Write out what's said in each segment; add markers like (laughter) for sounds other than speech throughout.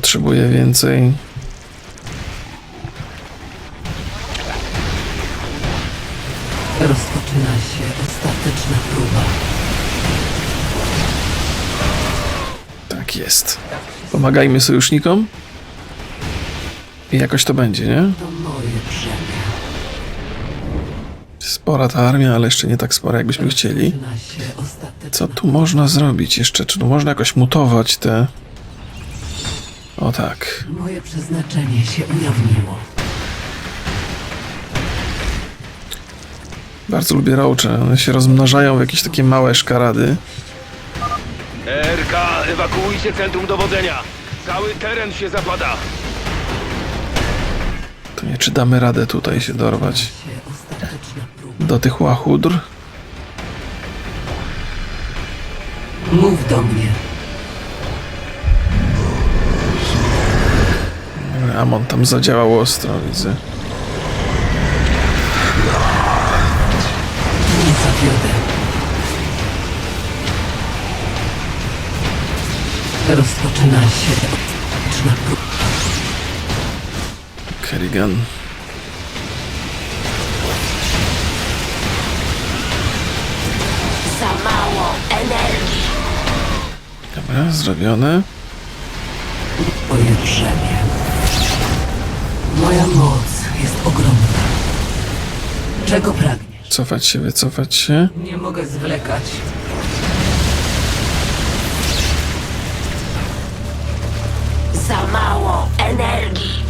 potrzebuję więcej. Rozpoczyna się ostateczna próba. Tak jest. Pomagajmy sojusznikom. I jakoś to będzie, nie? To moje brzemię. Spora ta armia, ale jeszcze nie tak spora, jakbyśmy chcieli. Rozpoczyna się ostateczna Co tu można zrobić jeszcze? Czy tu można jakoś mutować te... O tak. Moje przeznaczenie się ujawniło. Bardzo lubię roache. One się rozmnażają w jakieś takie małe szkarady. RK, ewakuujcie centrum dowodzenia. Cały teren się zapada. To nie czy damy radę tutaj się dorwać do tych łachudr. Mów do mnie. Amon tam zadziałał ostro, widzę. Nie zawiodę. Rozpoczyna się próba. Kerrigan. Za mało energii. Dobra, zrobione. Moje brzemię. Moja moc jest ogromna. Czego pragniesz? Cofać się, wycofać się. Nie mogę zwlekać. Za mało energii.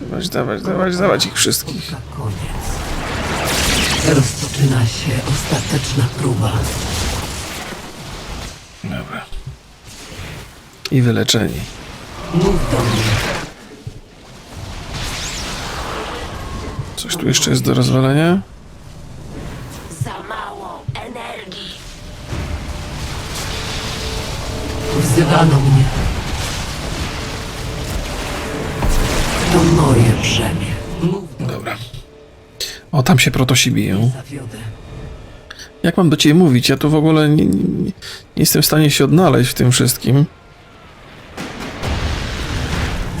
Dawać, dawać, dawać, dawać ich wszystkich. Na koniec. Rozpoczyna się ostateczna próba. Dobra. I wyleczeni. Mów do mnie. Coś tu jeszcze jest do rozwalenia? Za mało energii. Wzywano mnie. To moje brzemię. Dobra. O, tam się protosi biją. zawiodę. Jak mam do ciebie mówić? Ja tu w ogóle nie, nie, nie jestem w stanie się odnaleźć w tym wszystkim.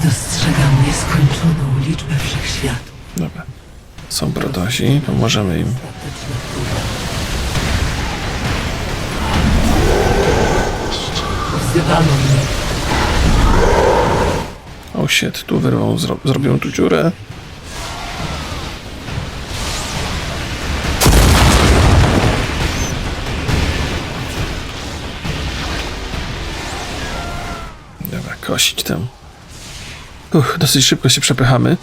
Dostrzegam. Dobra. Są protosi, pomożemy im. O tu wyrwą, zro, zrobią tu dziurę. Kosić tam. Uch, dosyć szybko się przepychamy,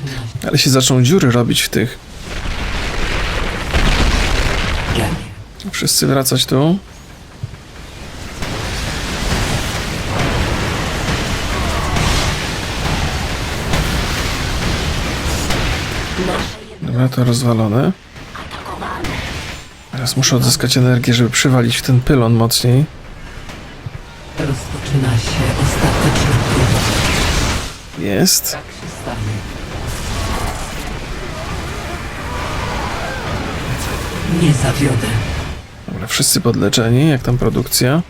ale się zaczną dziury robić w tych. Wszyscy wracać tu. Dobra, to rozwalone. Teraz muszę odzyskać energię, żeby przywalić w ten pylon mocniej. Rozpoczyna się ostateczna próba. Jest. Tak. Nie zawiodę. Wszyscy podleczeni. Jak tam produkcja?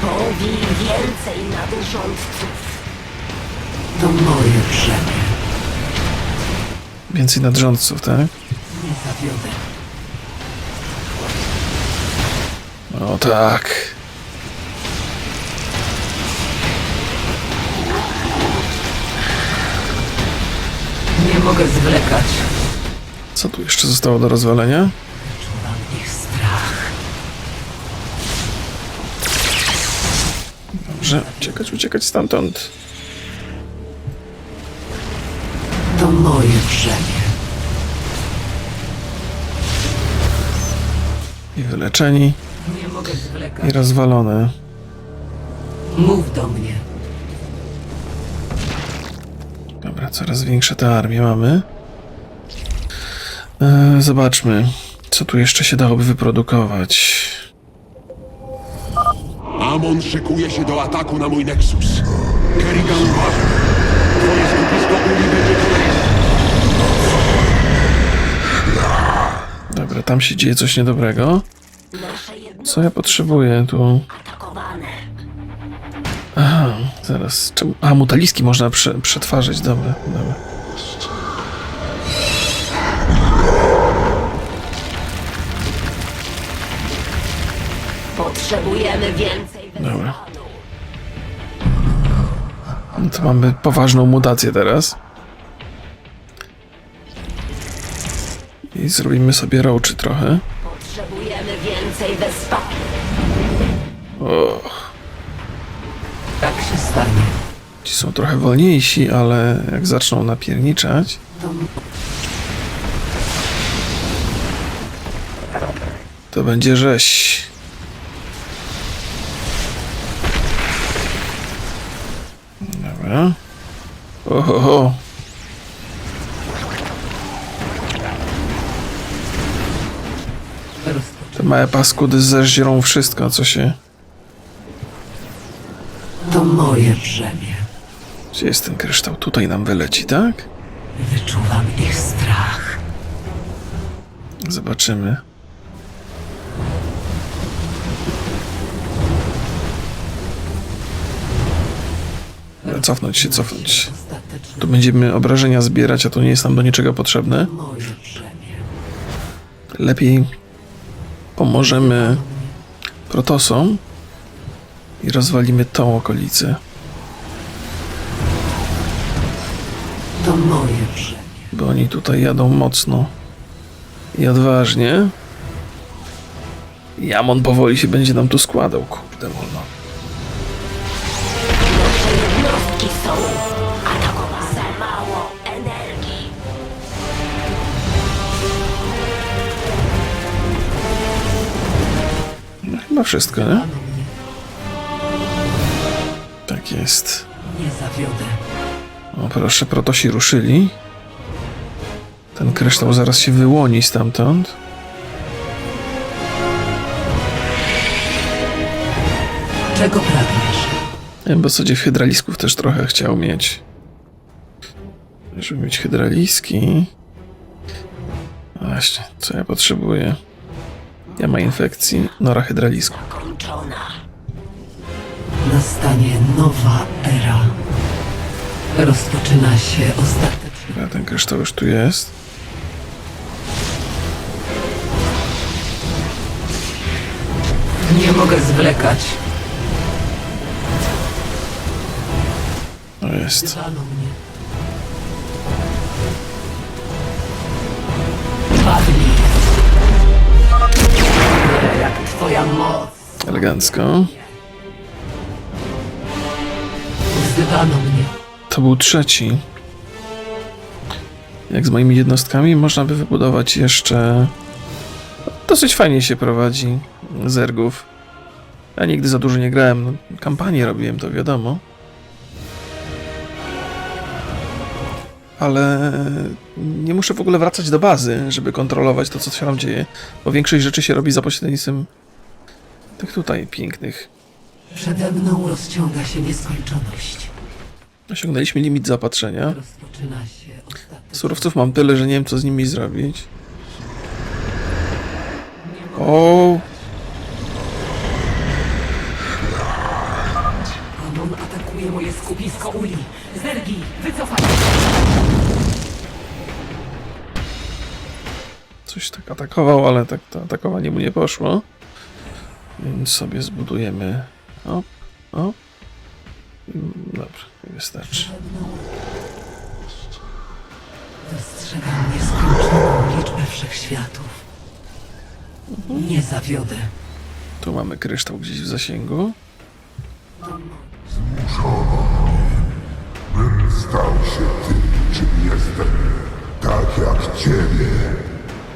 Powij więcej nadrządców. To moje brzemię. Więcej nadrządców, tak? Nie zawiodę. O tak. Nie mogę zwlekać. Co tu jeszcze zostało do rozwalenia? Dobrze, uciekać, uciekać stamtąd. To moje brzemię. I wyleczeni, Nie mogę i zwlekać. rozwalone. Mów do mnie. Dobra, coraz większe te armie mamy. E, zobaczmy, co tu jeszcze się dałoby wyprodukować. Amon szykuje się do ataku na mój Nexus. Kerrigan uważa. Twoje skupisko Uli będzie kolejne. Dobra, tam się dzieje coś niedobrego. Co ja potrzebuję tu? atakowane. Aha, zaraz. Czemu? A, mutaliski można prze, przetwarzać. Dobra, dobra. Potrzebujemy więcej Dobra. No to mamy poważną mutację teraz. I zrobimy sobie roaczy trochę. Potrzebujemy więcej wezwanu. O, Tak się stanie. ci są trochę wolniejsi, ale jak zaczną napierniczać, To to będzie rzeź. Dobra. Oho, rozpoczę. te małe paskudy zeżrą wszystko, co się... To moje brzemię. Gdzie jest ten kryształ? Tutaj nam wyleci, tak? Wyczuwam ich strach. Zobaczymy. Cofnąć się, cofnąć Tu będziemy obrażenia zbierać, a to nie jest nam do niczego potrzebne. Lepiej pomożemy protosom i rozwalimy tą okolicę, To moje brzemię. bo oni tutaj jadą mocno i odważnie. Jamon powoli się będzie nam tu składał, kurde wolno. Chyba wszystko, nie? Tak jest. Nie zawiodę. O proszę, protosi ruszyli. Ten kryształ zaraz się wyłoni stamtąd. Czego pragniesz? Ja w zasadzie hydralisków też trochę chciał mieć. Żeby mieć hydraliski. Właśnie, co ja potrzebuję? Ja ma infekcji, nora hydralisku. Kończona. Nastanie nowa era. Rozpoczyna się ostateczny. A ten kryształ już tu jest. Nie mogę zwlekać. No jest. Padnij. Twoja moc. Elegancko. Wzywano mnie. To był trzeci. Jak z moimi jednostkami można by wybudować jeszcze. Dosyć fajnie się prowadzi zergów. Ja nigdy za dużo nie grałem. No, kampanię robiłem, to wiadomo. Ale nie muszę w ogóle wracać do bazy, żeby kontrolować to, co się tam dzieje. Bo większość rzeczy się robi za pośrednictwem tych tutaj pięknych. Przede mną rozciąga się nieskończoność. Osiągnęliśmy limit zaopatrzenia. Rozpoczyna się ostateczny. Surowców mam tyle, że nie wiem co z nimi zrobić. O, Amon atakuje moje skupisko uli. Zergi, wycofaj! coś tak atakował, ale tak to atakowanie mu nie poszło. Więc sobie zbudujemy. O, o. Dobrze, wystarczy. Dostrzegam nieskończoną liczbę wszechświatów. Nie zawiodę. Tu mamy kryształ gdzieś w zasięgu. Stał się tym, czym jestem. Tak jak ciebie.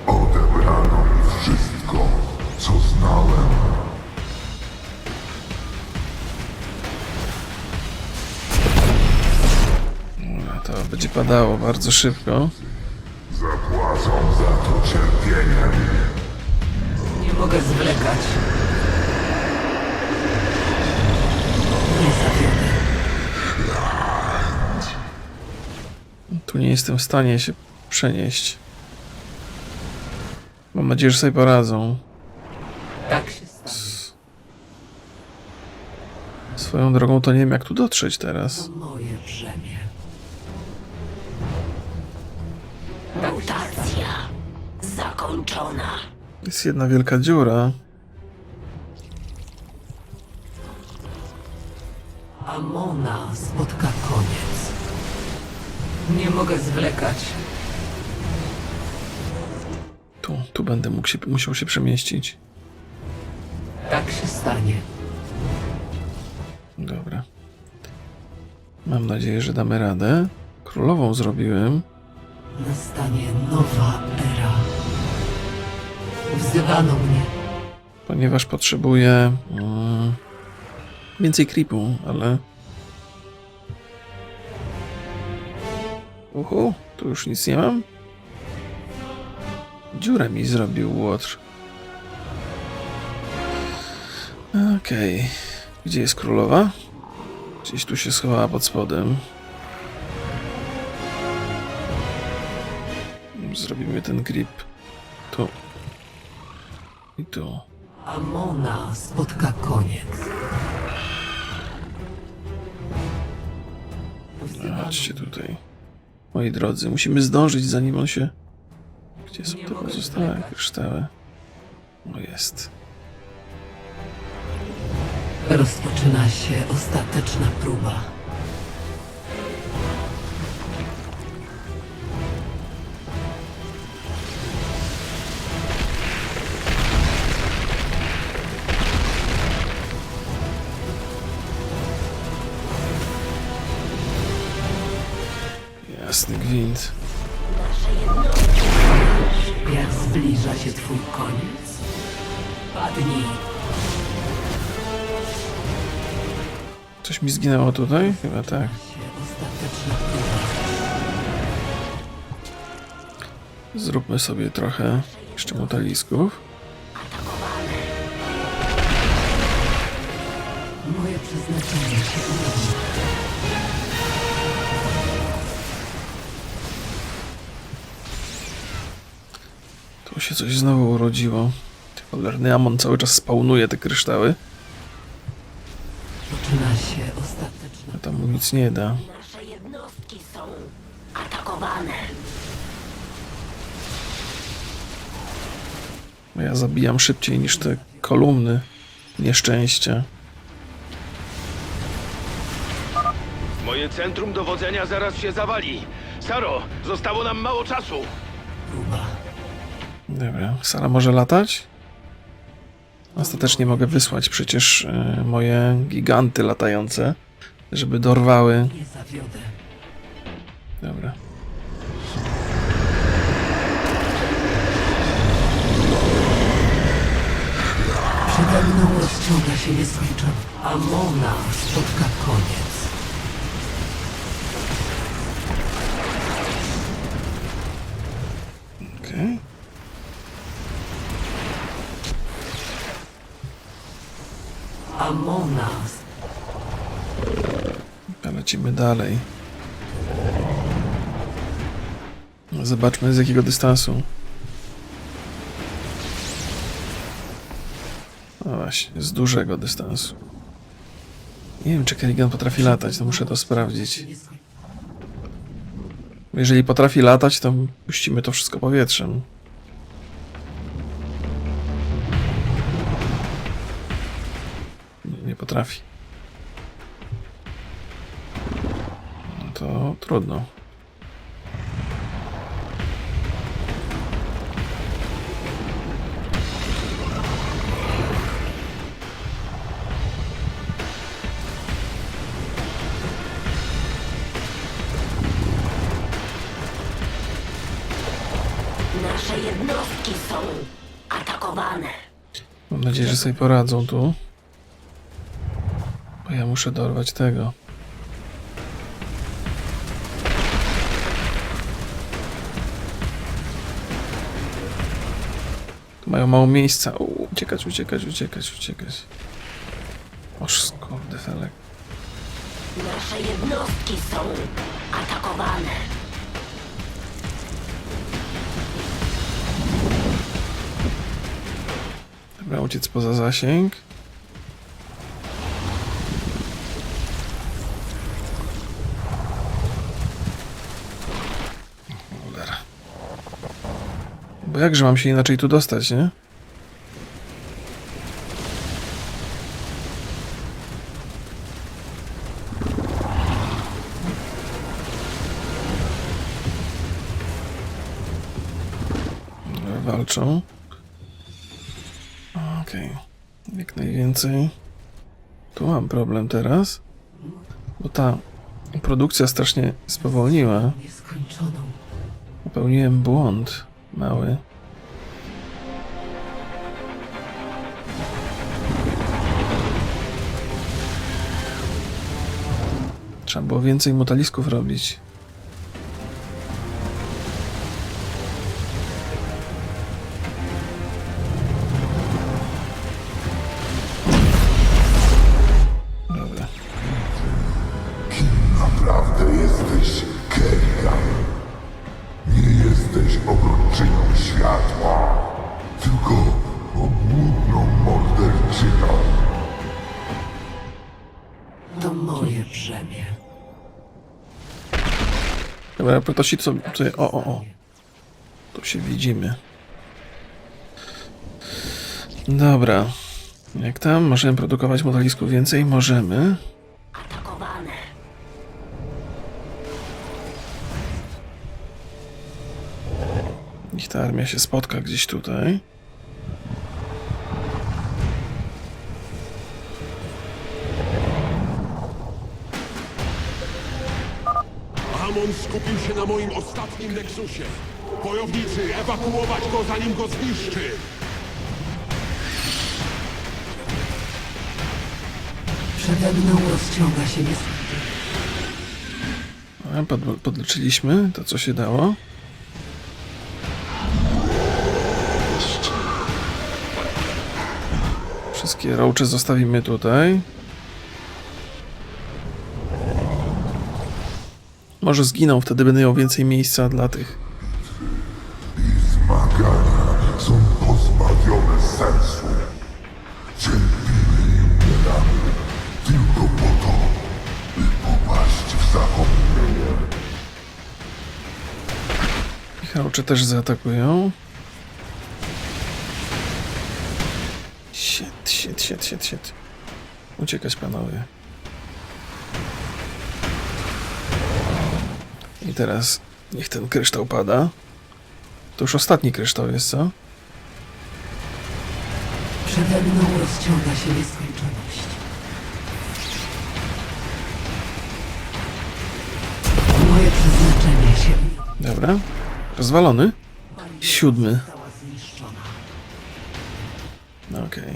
Odebrano mi wszystko, co znałem. To będzie padało bardzo szybko. Zapłacą za to cierpieniem. Nie mogę zwlekać. Nie zawiodę. Tu nie jestem w stanie się przenieść. Mam nadzieję, że sobie poradzą. Tak się stanie. Swoją drogą to nie wiem, jak tu dotrzeć teraz. Moje brzemię. Zakończona. Jest jedna wielka dziura. Amona spotka koniec. Nie mogę zwlekać. Tu, tu będę mógł się, musiał się przemieścić. Tak się stanie. Dobra. Mam nadzieję, że damy radę. Królową zrobiłem. Nastanie nowa era. Wzywano mnie. ponieważ potrzebuję mm, więcej creepu, ale... Uhu, tu już nic nie mam. Dziurę mi zrobił łotr. Okej. Gdzie jest królowa? Gdzieś tu się schowała pod spodem. Zrobimy ten creep. Tu. I tu. Amona spotka koniec. Chodźcie tutaj. Moi drodzy, musimy zdążyć zanim on się... Gdzie są te pozostałe kryształy? O, jest. Rozpoczyna się ostateczna próba. Jasny gwint. Jak zbliża się twój koniec? Padnij. Coś mi zginęło tutaj? Chyba tak. Zróbmy sobie trochę jeszcze mutalisków. Się coś znowu urodziło. Cholerny Amon cały czas spawnuje te kryształy, Zaczyna się ostateczna a tam mu nic nie da. Nasze jednostki są atakowane. Bo ja zabijam szybciej niż te kolumny nieszczęścia. Moje centrum dowodzenia zaraz się zawali. Saro, zostało nam mało czasu. próba. Dobra, Sara może latać? Ostatecznie mogę wysłać przecież e, moje giganty latające, żeby dorwały. Dobra. Przede mną rozciąga się nieskończona. Amona spotka koniec. Amona Okay. Lecimy dalej. Zobaczmy z jakiego dystansu. No właśnie, z dużego dystansu. Nie wiem, czy Kerrigan potrafi latać, to muszę to sprawdzić. Jeżeli potrafi latać, to puścimy to wszystko powietrzem. No to trudno. Nasze jednostki są atakowane. Mam nadzieję, że sobie poradzą tu. Muszę dorwać tego. Tu mają mało miejsca. U, uciekać, uciekać, uciekać, uciekać. Oż kurde felek. Nasze jednostki są atakowane. Dobra, uciec poza zasięg. Bo jakże mam się inaczej tu dostać, nie? Walczą. Okej. Jak najwięcej. Tu mam problem teraz. Bo ta produkcja strasznie spowolniła. Popełniłem błąd mały. Trzeba było więcej mutalisków robić. Protosi co tutaj. O, o, o. Tu się widzimy. Dobra. Jak tam? Możemy produkować modalisków więcej? Możemy. Atakowane. Niech ta armia się spotka gdzieś tutaj. Skupił się na moim ostatnim Nexusie. Wojownicy, ewakuować go zanim go zniszczy! Przede mną rozciąga się nies... A, pod, podleczyliśmy to, co się dało. Wszystkie roacze zostawimy tutaj. Może zginą, wtedy będę miał więcej miejsca dla tych. Zmagania są pozbawione sensu. Cierpimy i umieramy tylko po to, by popaść w zapomnienie. Ich roacze też zaatakują. Shit, shit, shit, shit, shit. Uciekać, panowie. I teraz niech ten kryształ pada. To już ostatni kryształ jest, co? Przede mną rozciąga się nieskończoność. Moje przeznaczenie się Dobra. Rozwalony. Siódmy. została zniszczona. Okej.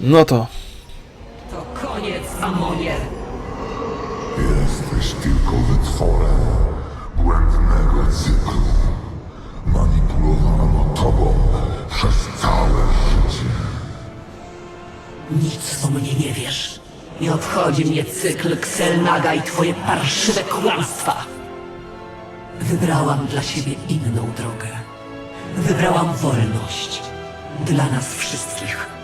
No to. To koniec, Amonie! Tobą przez całe życie. Nic o mnie nie wiesz. Nie obchodzi mnie cykl Xelnaga i twoje parszywe kłamstwa. Wybrałam dla siebie inną drogę. Wybrałam wolność. Dla nas wszystkich.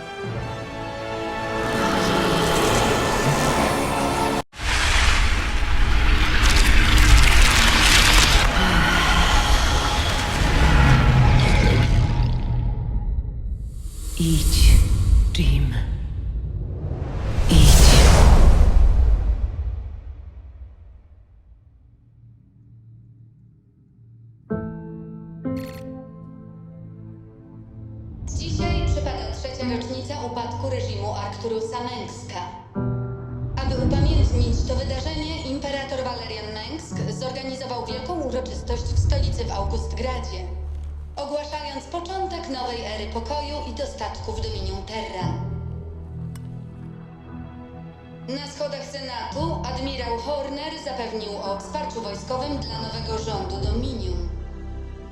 Na schodach Senatu admirał Horner zapewnił o wsparciu wojskowym dla nowego rządu Dominium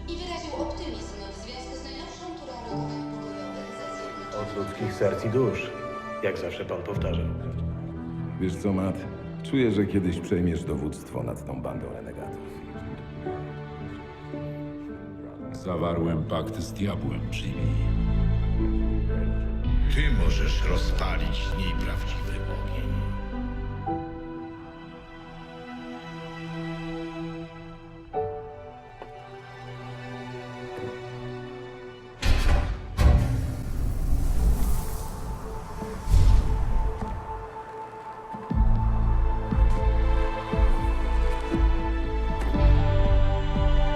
i wyraził optymizm w związku z najnowszą turą rokowań pokojowych ze Zjednoczonych Od ludzkich serc i dusz. Jak zawsze pan powtarzał. Wiesz co, Matt? Czuję, że kiedyś przejmiesz dowództwo nad tą bandą renegatów. Zawarłem pakt z diabłem, Jimmy. ty możesz rozpalić z niej prawdziwy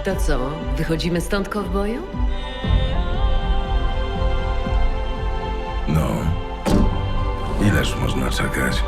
To co, wychodzimy stąd, kowboju? No. Ileż można czekać?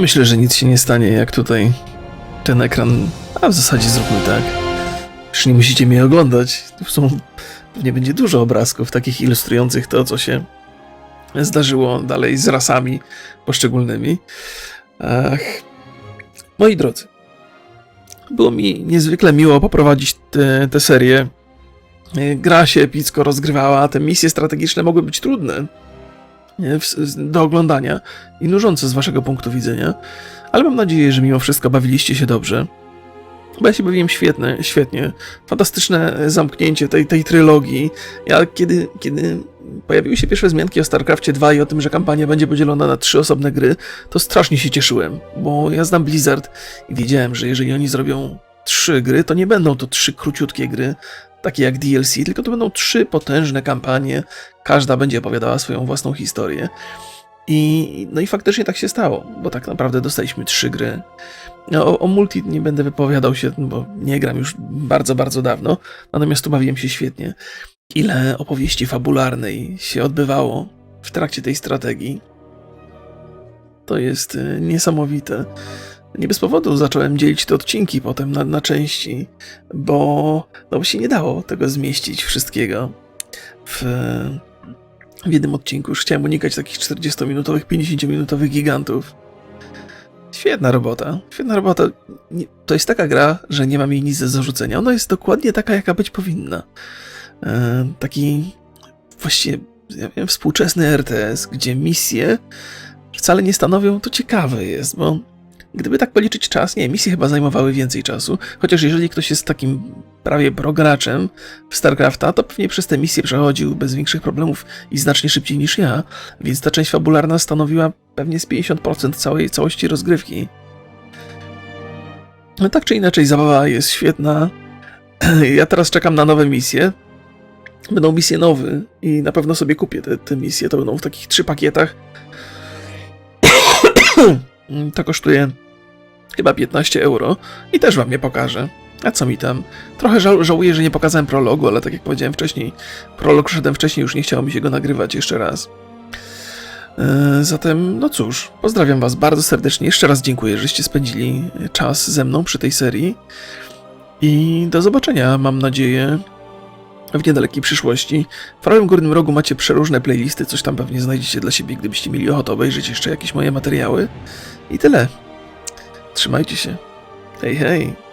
Myślę, że nic się nie stanie, jak tutaj ten ekran. A w zasadzie zróbmy tak. Już nie musicie mnie oglądać. Tu są. Pewnie będzie dużo obrazków takich ilustrujących to, co się zdarzyło dalej z rasami poszczególnymi. Ach. Moi drodzy, było mi niezwykle miło poprowadzić tę serię. Gra się epicko rozgrywała, te misje strategiczne mogły być trudne nie, w- do oglądania i nużące z waszego punktu widzenia, ale mam nadzieję, że mimo wszystko bawiliście się dobrze. Bo ja się bawiłem świetnie, świetnie. Fantastyczne zamknięcie tej, tej trylogii. Ja kiedy, kiedy pojawiły się pierwsze wzmianki o StarCraftie 2 i o tym, że kampania będzie podzielona na trzy osobne gry, to strasznie się cieszyłem, bo ja znam Blizzard i wiedziałem, że jeżeli oni zrobią trzy gry, to nie będą to trzy króciutkie gry, takie jak DLC, tylko to będą trzy potężne kampanie, każda będzie opowiadała swoją własną historię. I, no i faktycznie tak się stało, bo tak naprawdę dostaliśmy trzy gry. No, O, o multi nie będę wypowiadał się, bo nie gram już bardzo, bardzo dawno, natomiast tu bawiłem się świetnie. Ile opowieści fabularnej się odbywało w trakcie tej strategii. To jest y, niesamowite. Nie bez powodu zacząłem dzielić te odcinki potem na, na części, bo, no się nie dało tego zmieścić wszystkiego w, w jednym odcinku. Już chciałem unikać takich 40-minutowych, 50-minutowych gigantów. Świetna robota, świetna robota. Nie, to jest taka gra, że nie mam jej nic do zarzucenia. Ona jest dokładnie taka, jaka być powinna. E, taki właściwie, ja wiem, współczesny RTS, gdzie misje wcale nie stanowią, to ciekawe jest, bo gdyby tak policzyć czas, nie, misje chyba zajmowały więcej czasu, chociaż jeżeli ktoś jest takim prawie prograczem w StarCrafta, to pewnie przez te misje przechodził bez większych problemów i znacznie szybciej niż ja, więc ta część fabularna stanowiła pewnie z 50% całej całości rozgrywki. No tak czy inaczej, zabawa jest świetna. (clears throat) Ja teraz czekam na nowe misje. Będą misje nowe i na pewno sobie kupię te, te misje. To będą w takich trzy pakietach. (clears throat) to kosztuje chyba 15 euro i też wam je pokażę. A co mi tam? Trochę żał żałuję, że nie pokazałem prologu, ale tak jak powiedziałem wcześniej, prolog szedłem wcześniej, już nie chciało mi się go nagrywać jeszcze raz. E, Zatem, no cóż, pozdrawiam Was bardzo serdecznie. Jeszcze raz dziękuję, żeście spędzili czas ze mną przy tej serii. I do zobaczenia, mam nadzieję, w niedalekiej przyszłości. W prawym górnym rogu macie przeróżne playlisty, coś tam pewnie znajdziecie dla siebie, gdybyście mieli ochotę obejrzeć jeszcze jakieś moje materiały. I tyle. Trzymajcie się. Hej, hej.